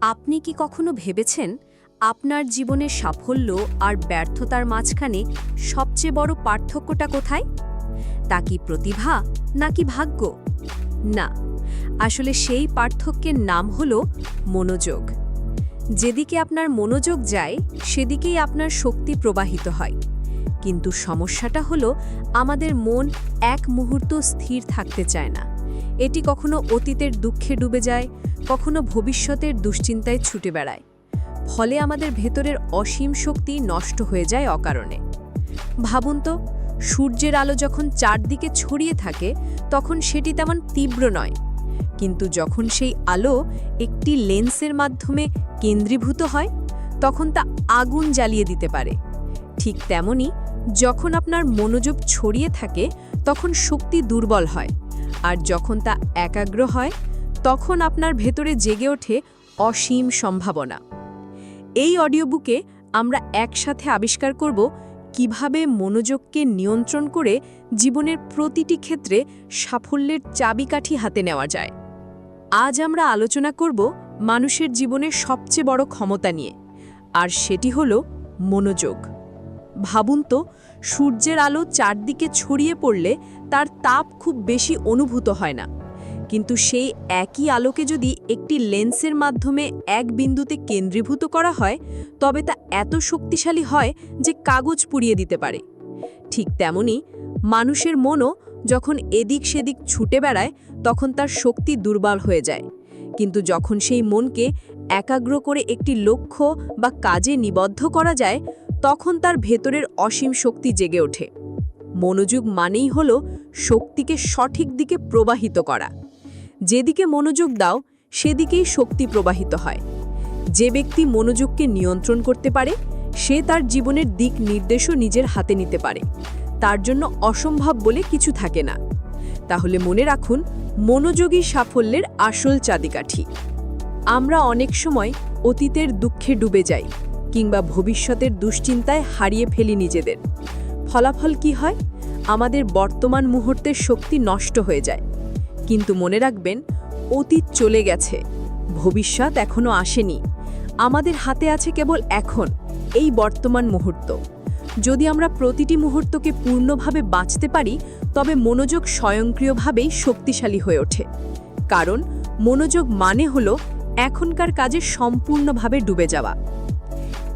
আপনি কি কখনো ভেবেছেন আপনার জীবনের সাফল্য আর ব্যর্থতার মাঝখানে সবচেয়ে বড় পার্থক্যটা কোথায়? তা কি প্রতিভা নাকি ভাগ্য? না, আসলে সেই পার্থক্যের নাম হল মনোযোগ। যেদিকে আপনার মনোযোগ যায়, সেদিকেই আপনার শক্তি প্রবাহিত হয়। কিন্তু সমস্যাটা হলো আমাদের মন এক মুহূর্ত স্থির থাকতে চায় না। এটি কখনো অতীতের দুঃখে ডুবে যায়, কখনো ভবিষ্যতের দুশ্চিন্তায় ছুটে বেড়ায়। ফলে আমাদের ভেতরের অসীম শক্তি নষ্ট হয়ে যায় অকারণে। ভাবুন তো, সূর্যের আলো যখন চারদিকে ছড়িয়ে থাকে, তখন সেটি তেমন তীব্র নয়। কিন্তু যখন সেই আলো একটি লেন্সের মাধ্যমে কেন্দ্রীভূত হয়, তখন তা আগুন জ্বালিয়ে দিতে পারে। ঠিক তেমনি যখন আপনার মনোযোগ ছড়িয়ে থাকে, তখন শক্তি দুর্বল হয়। আর যখন তা একাগ্র হয়, তখন আপনার ভেতরে জেগে ওঠে অসীম সম্ভাবনা। এই অডিও বুকে আমরা একসাথে আবিষ্কার করব কীভাবে মনোযোগকে নিয়ন্ত্রণ করে জীবনের প্রতিটি ক্ষেত্রে সাফল্যের চাবিকাঠি হাতে নেওয়া যায়। আজ আমরা আলোচনা করব মানুষের জীবনের সবচেয়ে বড় ক্ষমতা নিয়ে, আর সেটি হল মনোযোগ। ভাবুন তো সূর্যের আলো চারদিকে ছড়িয়ে পড়লে তার তাপ খুব বেশি অনুভূত হয় না। কিন্তু সেই একই আলোকে যদি একটি লেন্সের মাধ্যমে এক বিন্দুতে কেন্দ্রীভূত করা হয়, তবে তা এত শক্তিশালী হয় যে কাগজ পুড়িয়ে দিতে পারে। ঠিক তেমনি মানুষের মনও যখন এদিক সেদিক ছুটে বেড়ায়, তখন তার শক্তি দুর্বল হয়ে যায়। কিন্তু যখন সেই মনকে একাগ্র করে একটি লক্ষ্য বা কাজে নিবদ্ধ করা যায় তখন তার ভেতরের অসীম শক্তি জেগে ওঠে। মনোযোগ মানেই হল শক্তিকে সঠিক দিকে প্রবাহিত করা। যেদিকে মনোযোগ দাও, সেদিকেই শক্তি প্রবাহিত হয়। যে ব্যক্তি মনোযোগকে নিয়ন্ত্রণ করতে পারে, সে তার জীবনের দিক নির্দেশও নিজের হাতে নিতে পারে। তার জন্য অসম্ভব বলে কিছু থাকে না। তাহলে মনে রাখুন মনোযোগী সাফল্যের আসল চাদিকাঠি আমরা অনেক সময় অতীতের দুঃখে ডুবে যাই। কিংবা ভবিষ্যতের দুশ্চিন্তায় হারিয়ে ফেলি নিজেদের। ফলাফল কি হয়? আমাদের বর্তমান মুহূর্তের শক্তি নষ্ট হয়ে যায়। কিন্তু মনে রাখবেন, অতীত চলে গেছে। ভবিষ্যৎ এখনও আসেনি। আমাদের হাতে আছে কেবল এখন, এই বর্তমান মুহূর্ত। যদি আমরা প্রতিটি মুহূর্তকে পূর্ণভাবে বাঁচতে পারি, তবে মনোযোগ স্বয়ংক্রিয়ভাবেই শক্তিশালী হয়ে ওঠে। কারণ, মনোযোগ মানে হল এখনকার কাজে সম্পূর্ণভাবে ডুবে যাওয়া।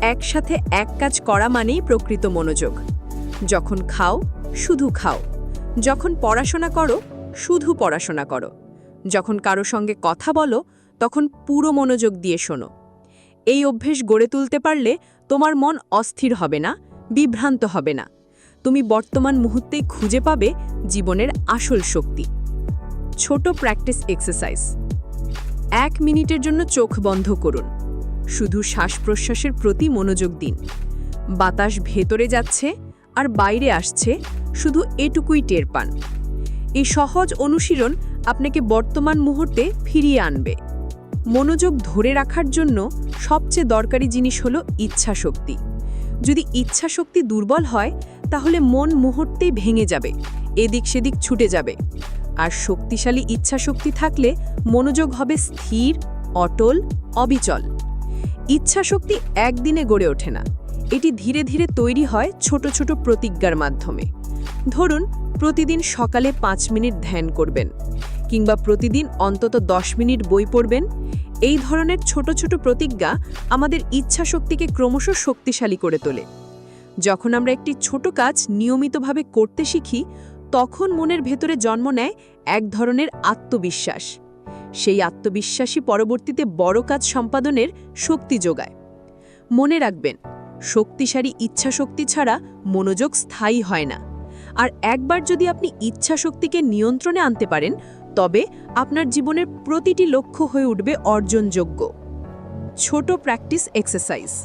একসাথে এক কাজ করা মানেই প্রকৃত মনোযোগ। যখন খাও, শুধু খাও। যখন পড়াশোনা করো, শুধু পড়াশোনা করো। যখন কারও সঙ্গে কথা বলো, তখন পুরো মনোযোগ দিয়ে শোনো। এই অভ্যেস গড়ে তুলতে পারলে তোমার মন অস্থির হবে না, বিভ্রান্ত হবে না। তুমি বর্তমান মুহূর্তেই খুঁজে পাবে জীবনের আসল শক্তি। ছোট প্র্যাকটিস এক্সারসাইজ। এক মিনিটের জন্য চোখ বন্ধ করুন। শুধু শ্বাস প্রশ্বাসের প্রতি মনোযোগ দিন। বাতাস ভেতরে যাচ্ছে আর বাইরে আসছে, শুধু এটুকুই টের পান। এই সহজ অনুশীলন আপনাকে বর্তমান মুহূর্তে ফিরিয়ে আনবে। মনোযোগ ধরে রাখার জন্য সবচেয়ে দরকারি জিনিস হলো ইচ্ছা শক্তি যদি ইচ্ছা শক্তি দুর্বল হয়, তাহলে মন মুহূর্তেই ভেঙে যাবে, এদিক সেদিক ছুটে যাবে। আর শক্তিশালী ইচ্ছা শক্তি থাকলে মনোযোগ হবে স্থির, অটল, অবিচল। ইচ্ছা শক্তি একদিনে গড়ে ওঠে না। এটি ধীরে ধীরে তৈরি হয় ছোট ছোট প্রতিজ্ঞার মাধ্যমে। ধরুন, প্রতিদিন সকালে পাঁচ মিনিট ধ্যান করবেন কিংবা প্রতিদিন অন্তত দশ মিনিট বই পড়বেন। এই ধরনের ছোট ছোট প্রতিজ্ঞা আমাদের ইচ্ছা শক্তিকে ক্রমশ শক্তিশালী করে তোলে। যখন আমরা একটি ছোট কাজ নিয়মিতভাবে করতে শিখি, তখন মনের ভেতরে জন্ম নেয় এক ধরনের আত্মবিশ্বাস। সেই আত্মবিশ্বাসী পরবর্তীতে বড় কাজ সম্পাদনের শক্তি যোগায়। মনে রাখবেন, শক্তিশালী ইচ্ছা শক্তি ছাড়া মনোযোগ স্থায়ী হয় না। আর একবার যদি আপনি ইচ্ছা শক্তিকে নিয়ন্ত্রণে আনতে পারেন, তবে আপনার জীবনের প্রতিটি লক্ষ্য হয়ে উঠবে অর্জনযোগ্য। ছোট প্র্যাকটিস এক্সারসাইজ।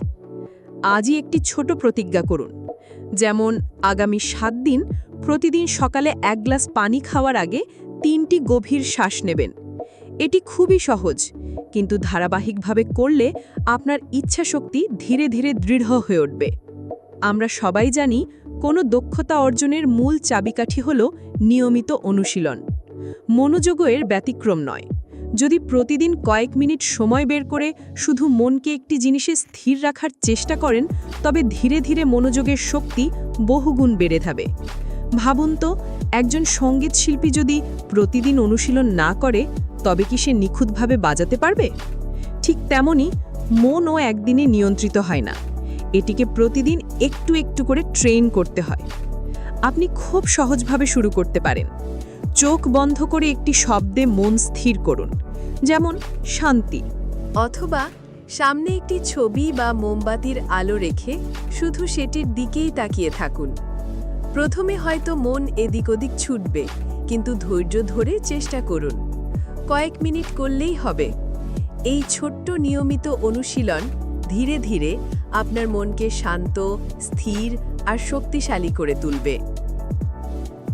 আজই একটি ছোট প্রতিজ্ঞা করুন। যেমন, আগামী সাত দিন প্রতিদিন সকালে এক গ্লাস পানি খাওয়ার আগে তিনটি গভীর শ্বাস নেবেন। এটি খুবই সহজ, কিন্তু ধারাবাহিকভাবে করলে আপনার ইচ্ছা শক্তি ধীরে ধীরে দৃঢ় হয়ে উঠবে। আমরা সবাই জানি কোনো দক্ষতা অর্জনের মূল চাবিকাঠি হল নিয়মিত অনুশীলন। মনোযোগও এর ব্যতিক্রম নয়। যদি প্রতিদিন কয়েক মিনিট সময় বের করে শুধু মনকে একটি জিনিসে স্থির রাখার চেষ্টা করেন, তবে ধীরে ধীরে মনোযোগের শক্তি বহুগুণ বেড়ে যাবে। ভাবুন তো, একজন সংগীত শিল্পী যদি প্রতিদিন অনুশীলন না করে, তবে কি সে নিখুঁতভাবে বাজাতে পারবে? ঠিক তেমনি মনও একদিনে নিয়ন্ত্রিত হয় না। এটিকে প্রতিদিন একটু একটু করে ট্রেন করতে হয়। আপনি খুব সহজভাবে শুরু করতে পারেন। চোখ বন্ধ করে একটি শব্দে মন স্থির করুন, যেমন শান্তি। অথবা সামনে একটি ছবি বা মোমবাতির আলো রেখে শুধু সেটির দিকেই তাকিয়ে থাকুন। প্রথমে হয়তো মন এদিক ওদিক ছুটবে, কিন্তু ধৈর্য ধরে চেষ্টা করুন। কয়েক মিনিট করলেই হবে। এই ছোট্ট নিয়মিত অনুশীলন ধীরে ধীরে আপনার মনকে শান্ত, স্থির আর শক্তিশালী করে তুলবে।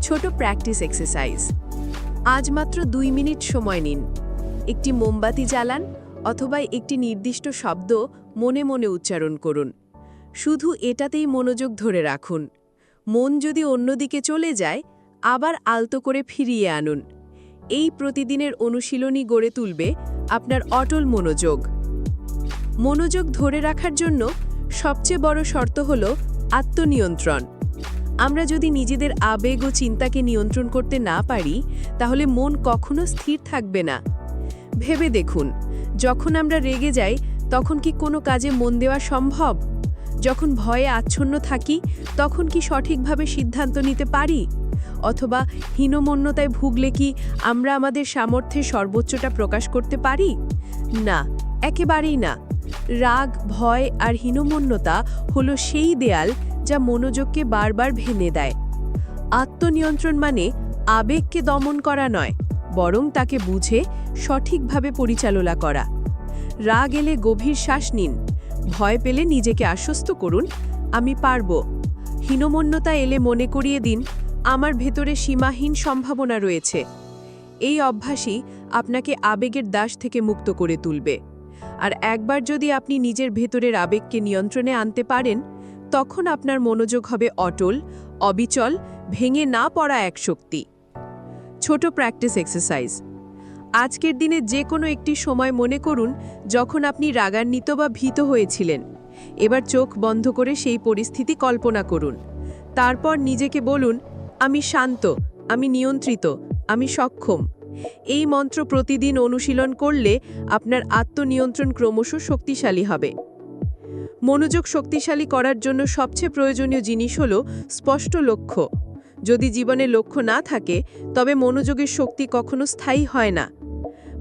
ছোট প্র্যাকটিস এক্সারসাইজ। আজ মাত্র দুই মিনিট সময় নিন। একটি মোমবাতি জ্বালান অথবা একটি নির্দিষ্ট শব্দ মনে মনে উচ্চারণ করুন। শুধু এটাতেই মনোযোগ ধরে রাখুন। মন যদি অন্যদিকে চলে যায়, আবার আলতো করে ফিরিয়ে আনুন। এই প্রতিদিনের অনুশীলনই গড়ে তুলবে আপনার অটল মনোযোগ। মনোযোগ ধরে রাখার জন্য সবচেয়ে বড় শর্ত হল আত্মনিয়ন্ত্রণ। আমরা যদি নিজেদের আবেগ ও চিন্তাকে নিয়ন্ত্রণ করতে না পারি, তাহলে মন কখনো স্থির থাকবে না। ভেবে দেখুন, যখন আমরা রেগে যাই, তখন কি কোনো কাজে মন দেওয়া সম্ভব? যখন ভয়ে আচ্ছন্ন থাকি, তখন কি সঠিকভাবে সিদ্ধান্ত নিতে পারি? অথবা হীনমন্যতায় ভুগলে কি আমরা আমাদের সামর্থ্যের সর্বোচ্চটা প্রকাশ করতে পারি? না, একেবারেই না। রাগ, ভয় আর হীনমন্যতা হলো সেই দেয়াল যা মনোযোগকে বারবার ভেঙে দেয়। আত্মনিয়ন্ত্রণ মানে আবেগকে দমন করা নয়, বরং তাকে বুঝে সঠিকভাবে পরিচালনা করা। রাগ এলে গভীর শ্বাস নিন। ভয় পেলে নিজেকে আশ্বস্ত করুন, আমি পারব। হীনমন্যতা এলে মনে করিয়ে দিন, আমার ভেতরে সীমাহীন সম্ভাবনা রয়েছে। এই অভ্যাসই আপনাকে আবেগের দাস থেকে মুক্ত করে তুলবে। আর একবার যদি আপনি নিজের ভেতরের আবেগকে নিয়ন্ত্রণে আনতে পারেন, তখন আপনার মনোযোগ হবে অটল, অবিচল, ভেঙে না পড়া এক শক্তি। ছোট প্র্যাকটিস এক্সারসাইজ। আজকের দিনে যে কোনো একটি সময় মনে করুন যখন আপনি রাগান্বিত বা ভীত হয়েছিলেন। এবার চোখ বন্ধ করে সেই পরিস্থিতি কল্পনা করুন। তারপর নিজেকে বলুন, আমি শান্ত, আমি নিয়ন্ত্রিত, আমি সক্ষম। এই মন্ত্র প্রতিদিন অনুশীলন করলে আপনার আত্মনিয়ন্ত্রণ ক্রমশ শক্তিশালী হবে। মনোযোগ শক্তিশালী করার জন্য সবচেয়ে প্রয়োজনীয় জিনিস হল স্পষ্ট লক্ষ্য। যদি জীবনে লক্ষ্য না থাকে, তবে মনোযোগের শক্তি কখনো স্থায়ী হয় না।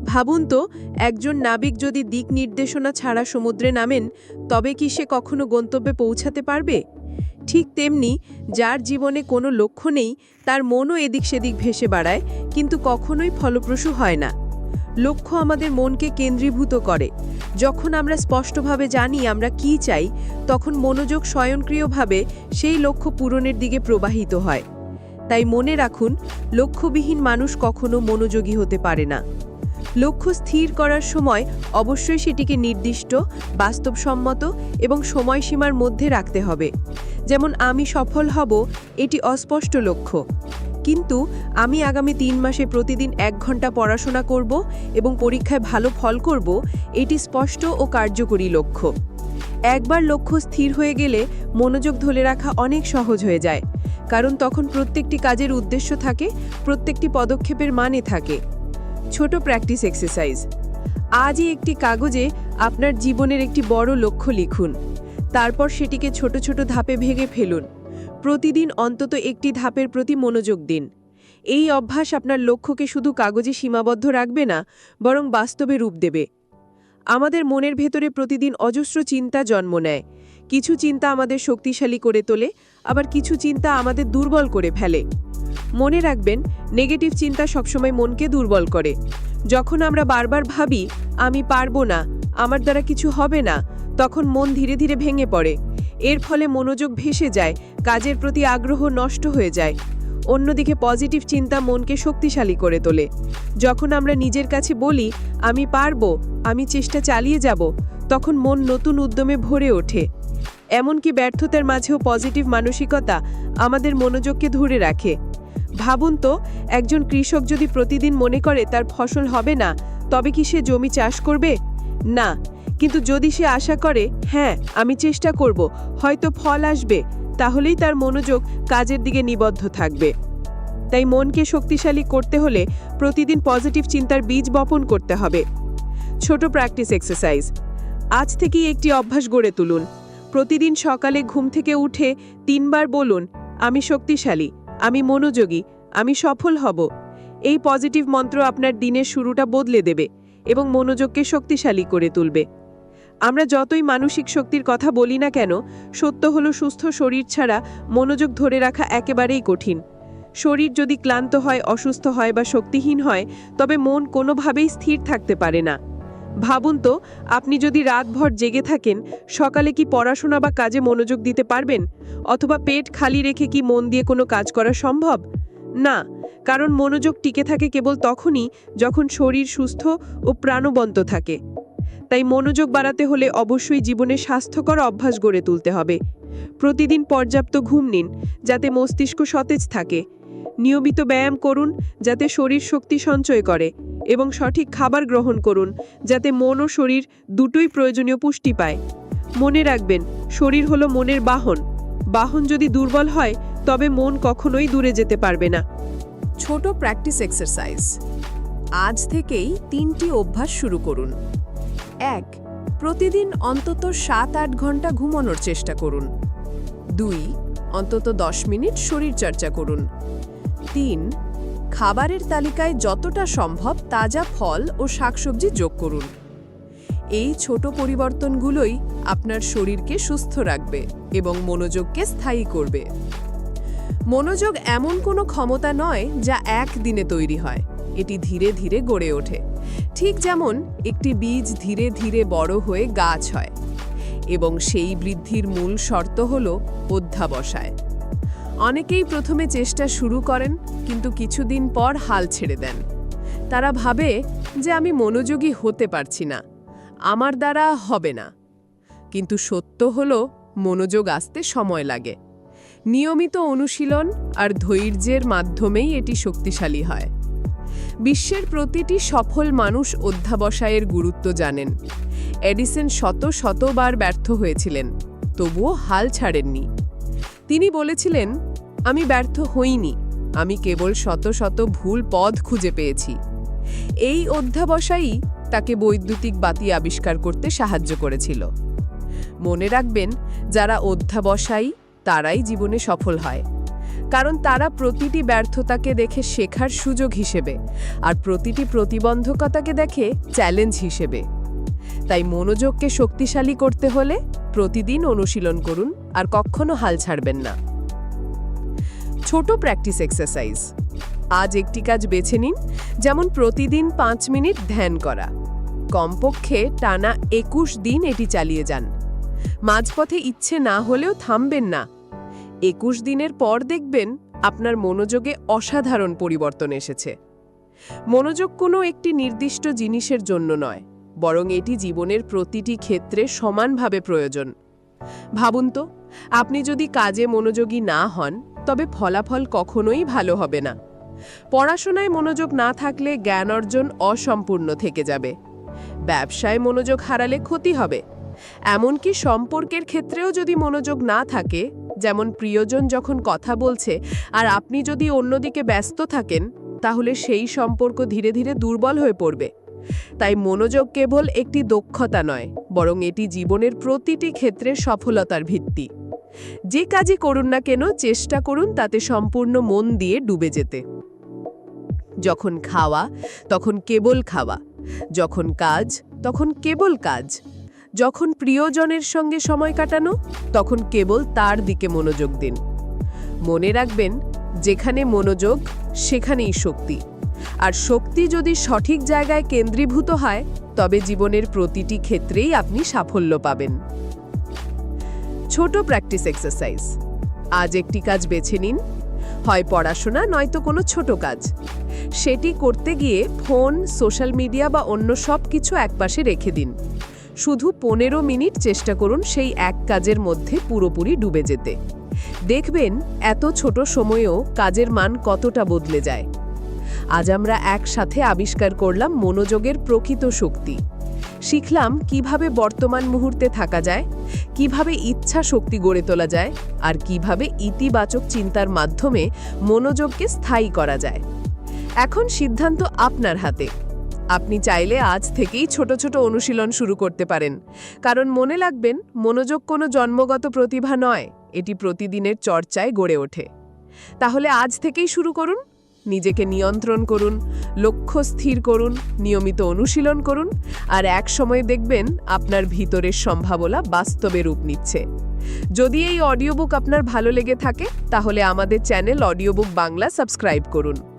ভাবুন তো, একজন নাবিক যদি দিক নির্দেশনা ছাড়া সমুদ্রে নামেন, তবে কি সে কখনো গন্তব্যে পৌঁছাতে পারবে? ঠিক তেমনি, যার জীবনে কোনো লক্ষ্য নেই, তার মনও এদিক সেদিক ভেসে বাড়ায়, কিন্তু কখনোই ফলপ্রসূ হয় না। লক্ষ্য আমাদের মনকে কেন্দ্রীভূত করে। যখন আমরা স্পষ্টভাবে জানি আমরা কি চাই, তখন মনোযোগ স্বয়ংক্রিয়ভাবে সেই লক্ষ্য পূরণের দিকে প্রবাহিত হয়। তাই মনে রাখুন, লক্ষ্যবিহীন মানুষ কখনো মনোযোগী হতে পারে না। লক্ষ্য স্থির করার সময় অবশ্যই সেটিকে নির্দিষ্ট, বাস্তবসম্মত এবং সময়সীমার মধ্যে রাখতে হবে। যেমন, আমি সফল হব, এটি অস্পষ্ট লক্ষ্য। কিন্তু, আমি আগামী তিন মাসে প্রতিদিন এক ঘণ্টা পড়াশোনা করব এবং পরীক্ষায় ভালো ফল করব, এটি স্পষ্ট ও কার্যকরী লক্ষ্য। একবার লক্ষ্য স্থির হয়ে গেলে মনোযোগ ধরে রাখা অনেক সহজ হয়ে যায়। কারণ, তখন প্রত্যেকটি কাজের উদ্দেশ্য থাকে, প্রত্যেকটি পদক্ষেপের মানে থাকে। ছোট প্র্যাকটিস এক্সারসাইজ। আজই একটি কাগজে আপনার জীবনের একটি বড় লক্ষ্য লিখুন। তারপর সেটিকে ছোট ছোট ধাপে ভেঙে ফেলুন। প্রতিদিন অন্তত একটি ধাপের প্রতি মনোযোগ দিন। এই অভ্যাস আপনার লক্ষ্যকে শুধু কাগজে সীমাবদ্ধ রাখবে না, বরং বাস্তবে রূপ দেবে। আমাদের মনের ভেতরে প্রতিদিন অজস্র চিন্তা জন্ম নেয়। কিছু চিন্তা আমাদের শক্তিশালী করে তোলে, আবার কিছু চিন্তা আমাদের দুর্বল করে ফেলে। মনে রাখবেন নেগেটিভ চিন্তা সবসময় মনকে দুর্বল করে। যখন আমরা বারবার ভাবি, আমি পারব না, আমার দ্বারা কিছু হবে না, তখন মন ধীরে ধীরে ভেঙে পড়ে। এর ফলে মনোযোগ ভেসে যায়, কাজের প্রতি আগ্রহ নষ্ট হয়ে যায়। অন্যদিকে পজিটিভ চিন্তা মনকে শক্তিশালী করে তোলে। যখন আমরা নিজের কাছে বলি, আমি পারব, আমি চেষ্টা চালিয়ে যাব, তখন মন নতুন উদ্যমে ভরে ওঠে। এমনকি ব্যর্থতার মাঝেও পজিটিভ মানসিকতা আমাদের মনোযোগকে ধরে রাখে। ভাবুন তো, একজন কৃষক যদি প্রতিদিন মনে করে তার ফসল হবে না, তবে কি সে জমি চাষ করবে? না, কিন্তু যদি সে আশা করে হ্যাঁ আমি চেষ্টা করব, হয়তো ফল আসবে তাহলেই তার মনোযোগ কাজের দিকে নিবদ্ধ থাকবে। তাই মনকে শক্তিশালী করতে হলে প্রতিদিন পজিটিভ চিন্তার বীজ বপন করতে হবে। ছোট প্র্যাকটিস এক্সারসাইজ। আজ থেকেই একটি অভ্যাস গড়ে তুলুন। প্রতিদিন সকালে ঘুম থেকে উঠে তিনবার বলুন, আমি শক্তিশালী আমি মনোযোগী, আমি সফল হব। এই পজিটিভ মন্ত্র আপনার দিনের শুরুটা বদলে দেবে এবং মনোযোগকে শক্তিশালী করে তুলবে। আমরা যতই মানসিক শক্তির কথা বলি না কেন, সত্য হলো সুস্থ শরীর ছাড়া মনোযোগ ধরে রাখা একেবারেই কঠিন। শরীর যদি ক্লান্ত হয়, অসুস্থ হয় বা শক্তিহীন হয়, তবে মন কোনোভাবেই স্থির থাকতে পারে না। ভাবুন তো, আপনি যদি রাতভর জেগে থাকেন, সকালে কি পড়াশোনা বা কাজে মনোযোগ দিতে পারবেন? অথবা পেট খালি রেখে কি মন দিয়ে কোনো কাজ করা সম্ভব? না, কারণ মনোযোগ টিকে থাকে কেবল তখনই যখন শরীর সুস্থ ও প্রাণবন্ত থাকে। তাই মনোযোগ বাড়াতে হলে অবশ্যই জীবনে স্বাস্থ্যকর অভ্যাস গড়ে তুলতে হবে। প্রতিদিন পর্যাপ্ত ঘুম নিন, যাতে মস্তিষ্ক সতেজ থাকে। নিয়মিত ব্যায়াম করুন, যাতে শরীর শক্তি সঞ্চয় করে, এবং সঠিক খাবার গ্রহণ করুন, যাতে মন ও শরীর দুটোই প্রয়োজনীয় পুষ্টি পায়। মনে রাখবেন, শরীর হলো মনের বাহন। বাহন যদি দুর্বল হয়, তবে মন কখনোই দূরে যেতে পারবে না। ছোট প্র্যাকটিস এক্সারসাইজ। আজ থেকেই তিনটি অভ্যাস শুরু করুন। এক, প্রতিদিন অন্তত সাত আট ঘণ্টা ঘুমানোর চেষ্টা করুন। দুই, অন্তত দশ মিনিট শরীরচর্চা করুন। তিন, খাবারের তালিকায় যতটা সম্ভব তাজা ফল ও শাকসবজি যোগ করুন। এই ছোট পরিবর্তনগুলোই আপনার শরীরকে সুস্থ রাখবে এবং মনোযোগকে স্থায়ী করবে। মনোযোগ এমন কোনো ক্ষমতা নয় যা একদিনে তৈরি হয়, এটি ধীরে ধীরে গড়ে ওঠে। ঠিক যেমন একটি বীজ ধীরে ধীরে বড় হয়ে গাছ হয় এবং সেই বৃদ্ধির মূল শর্ত হল অধ্যাবসায়। অনেকেই প্রথমে চেষ্টা শুরু করেন, কিন্তু কিছুদিন পর হাল ছেড়ে দেন। তারা ভাবে যে আমি মনোযোগী হতে পারছি না, আমার দ্বারা হবে না। কিন্তু সত্য হল, মনোযোগ আসতে সময় লাগে। নিয়মিত অনুশীলন আর ধৈর্যের মাধ্যমেই এটি শক্তিশালী হয়। বিশ্বের প্রতিটি সফল মানুষ অধ্যাবসায়ের গুরুত্ব জানেন। এডিসন শত শতবার ব্যর্থ হয়েছিলেন, তবুও হাল ছাড়েননি। তিনি বলেছিলেন, আমি ব্যর্থ হইনি। আমি কেবল শত শত ভুল পথ খুঁজে পেয়েছি। এই অধ্যাবসায়ই তাকে বৈদ্যুতিক বাতি আবিষ্কার করতে সাহায্য করেছিল। মনে রাখবেন, যারা অধ্যাবসায়ী, তারাই জীবনে সফল হয়। কারণ তারা প্রতিটি ব্যর্থতাকে দেখে শেখার সুযোগ হিসেবে, আর প্রতিটি প্রতিবন্ধকতাকে দেখে চ্যালেঞ্জ হিসেবে। তাই মনোযোগকে শক্তিশালী করতে হলে প্রতিদিন অনুশীলন করুন আর কখনো হাল ছাড়বেন না। ছোট প্র্যাকটিস এক্সারসাইজ আজ একটি কাজ বেছে নিন, যেমন প্রতিদিন পাঁচ মিনিট ধ্যান করা। কমপক্ষে টানা একুশ দিন এটি চালিয়ে যান। মাঝপথে ইচ্ছে না হলেও থামবেন না। একুশ দিনের পর দেখবেন আপনার মনোযোগে অসাধারণ পরিবর্তন এসেছে। মনোযোগ কোনো একটি নির্দিষ্ট জিনিসের জন্য নয় বরং এটি জীবনের প্রতিটি ক্ষেত্রে সমানভাবে প্রয়োজন। ভাবুন তো, আপনি যদি কাজে মনোযোগী না হন, তবে ফলাফল কখনোই ভালো হবে না। পড়াশোনায় মনোযোগ না থাকলে জ্ঞান অর্জন অসম্পূর্ণ থেকে যাবে। ব্যবসায় মনোযোগ হারালে ক্ষতি হবে। এমনকি সম্পর্কের ক্ষেত্রেও যদি মনোযোগ না থাকে, যেমন প্রিয়জন যখন কথা বলছে আর আপনি যদি অন্যদিকে ব্যস্ত থাকেন, তাহলে সেই সম্পর্ক ধীরে ধীরে দুর্বল হয়ে পড়বে। তাই মনোযোগ কেবল একটি দক্ষতা নয়, বরং এটি জীবনের প্রতিটি ক্ষেত্রে সফলতার ভিত্তি। যে কাজই করুন না কেন, চেষ্টা করুন তাতে সম্পূর্ণ মন দিয়ে ডুবে যেতে। যখন খাওয়া, তখন কেবল খাওয়া। যখন কাজ, তখন কেবল কাজ। যখন প্রিয়জনের সঙ্গে সময় কাটানো, তখন কেবল তার দিকে মনোযোগ দিন। মনে রাখবেন, যেখানে মনোযোগ, সেখানেই শক্তি। আর শক্তি যদি সঠিক জায়গায় কেন্দ্রীভূত হয়, তবে জীবনের প্রতিটি ক্ষেত্রেই আপনি সাফল্য পাবেন। ছোট প্র্যাকটিস এক্সারসাইজ। আজ একটি কাজ বেছে নিন। হয় পড়াশোনা, নয়তো কোনো ছোট কাজ। সেটি করতে গিয়ে ফোন, সোশ্যাল মিডিয়া বা অন্য সব কিছু একপাশে রেখে দিন। শুধু পনেরো মিনিট চেষ্টা করুন সেই এক কাজের মধ্যে পুরোপুরি ডুবে যেতে। দেখবেন, এত ছোট সময়েও কাজের মান কতটা বদলে যায়। আজ আমরা একসাথে আবিষ্কার করলাম মনোযোগের প্রকৃত শক্তি। শিখলাম কীভাবে বর্তমান মুহূর্তে থাকা যায়, কীভাবে ইচ্ছা শক্তি গড়ে তোলা যায়, আর কীভাবে ইতিবাচক চিন্তার মাধ্যমে মনোযোগকে স্থায়ী করা যায়। এখন সিদ্ধান্ত আপনার হাতে। আপনি চাইলে আজ থেকেই ছোট ছোট অনুশীলন শুরু করতে পারেন। কারণ মনে রাখবেন, মনোযোগ কোনো জন্মগত প্রতিভা নয়, এটি প্রতিদিনের চর্চায় গড়ে ওঠে। তাহলে আজ থেকেই শুরু করুন। নিজেকে নিয়ন্ত্রণ করুন, লক্ষ্য স্থির করুন, নিয়মিত অনুশীলন করুন আর এক সময় দেখবেন আপনার ভিতরের সম্ভাবনা বাস্তবে রূপ নিচ্ছে। যদি এই অডিওবুক আপনার ভালো লেগে থাকে, তাহলে আমাদের চ্যানেল অডিওবুক বাংলা সাবস্ক্রাইব করুন।